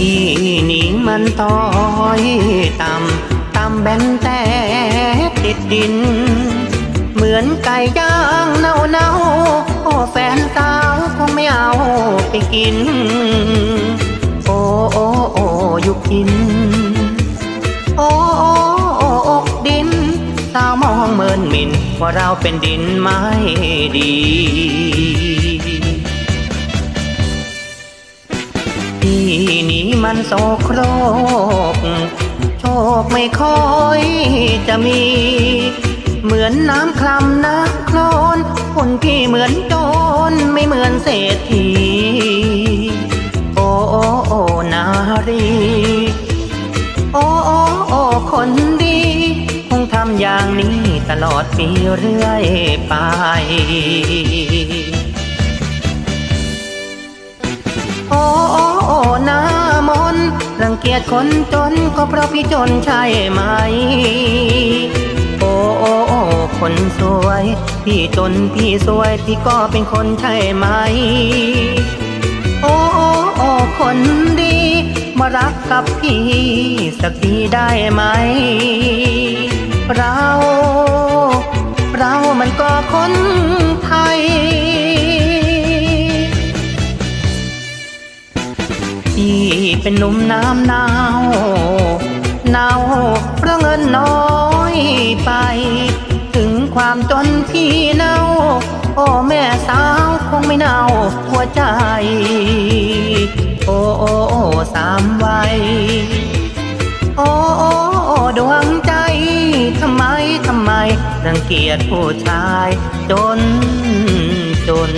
ที่นี้มันต้อยต่ำต่ำแบนแต่ติดดิน เหมือนไก่ย่างเน่าเน่าโอ้แฟนสาวคงไม่เอาไปกิน โอ้โอ้โอ้ยุกิน โอ้โอ้โอ้อกดิน สาวมองเมินมินว่าเราเป็นดินไม่ดี มันโสโครก โชคไม่ค่อยจะมี เหมือนน้ำคลำน้ำโคลนคนที่เหมือนโจรไม่เหมือนเศรษฐี โอ้โอ้โอนารี โอ้โอ้โอ้คนดี คงทำอย่างนี้ตลอดปีเรื่อยไป เกียดคนจนก็เพราะพี่จนใช่ไหม โอ้โอ้โอ้คนสวย พี่จนพี่สวยพี่ก็เป็นคนใช่ไหม โอ้โอ้โอ้คนดี มารักกับพี่สักทีได้ไหม พี่เป็นหนุ่มน้ำหนาวหนาวเพราะเงินน้อยไป ถึงความจนพี่เน่าโอ้แม่สาวคงไม่เน่าหัวใจ โอ้โอ้โอ้สามวัยโอ้โอ้โอ้ดวงใจทำไมทำไมรังเกียจผู้ชายจนจน